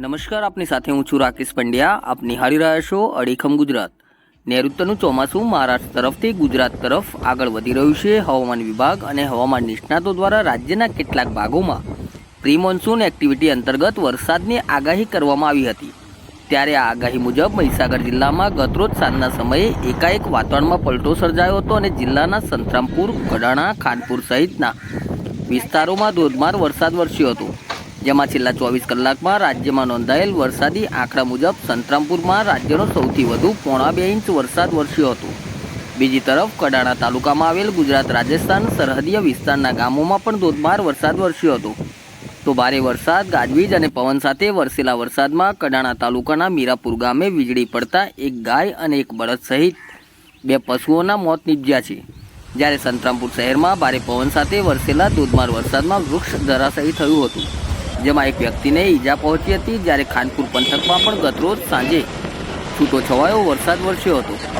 નમસ્કાર, આપની સાથે હું છું રાકેશ પંડ્યા. આપ નિહાળી રહ્યા છો અડીખમ ગુજરાત. નૈઋત્યનું ચોમાસું મહારાષ્ટ્ર તરફથી ગુજરાત તરફ આગળ વધી રહ્યું છે. હવામાન વિભાગ અને હવામાન નિષ્ણાતો દ્વારા રાજ્યના કેટલાક ભાગોમાં પ્રી મોન્સૂન એક્ટિવિટી અંતર્ગત વરસાદની આગાહી કરવામાં આવી હતી. ત્યારે આ આગાહી મુજબ મહીસાગર જિલ્લામાં ગતરોજ સાંજના સમયે એકાએક વાતાવરણમાં પલટો સર્જાયો હતો અને જિલ્લાના સંતરામપુર ગડાણા ખાનપુર સહિતના વિસ્તારોમાં ધોધમાર વરસાદ વરસ્યો હતો. જેમાં છેલ્લા ચોવીસ કલાકમાં રાજ્યમાં નોંધાયેલ વરસાદી આંકડા મુજબ સંતરામપુરમાં રાજ્યનો સૌથી વધુ પોણા બે ઇંચ વરસાદ વરસ્યો હતો. બીજી તરફ કડાણા તાલુકામાં આવેલ ગુજરાત રાજસ્થાન સરહદીય વિસ્તારના ગામોમાં પણ ધોધમાર વરસાદ વરસ્યો હતો. તો ભારે વરસાદ, ગાજવીજ અને પવન સાથે વરસેલા વરસાદમાં કડાણા તાલુકાના મીરાપુર ગામે વીજળી પડતા એક ગાય અને એક બળદ સહિત બે પશુઓના મોત નીપજ્યા છે. જ્યારે સંતરામપુર શહેરમાં ભારે પવન સાથે વરસેલા ધોધમાર વરસાદમાં વૃક્ષ ધરાશયી થયું હતું. જેમાં એક વ્યક્તિને ઈજા પહોંચી હતી જ્યારે ખાનપુર પંથકમાં પણ ગતરોજ સાંજે છૂટો છવાયો વરસાદ વરસ્યો હતો.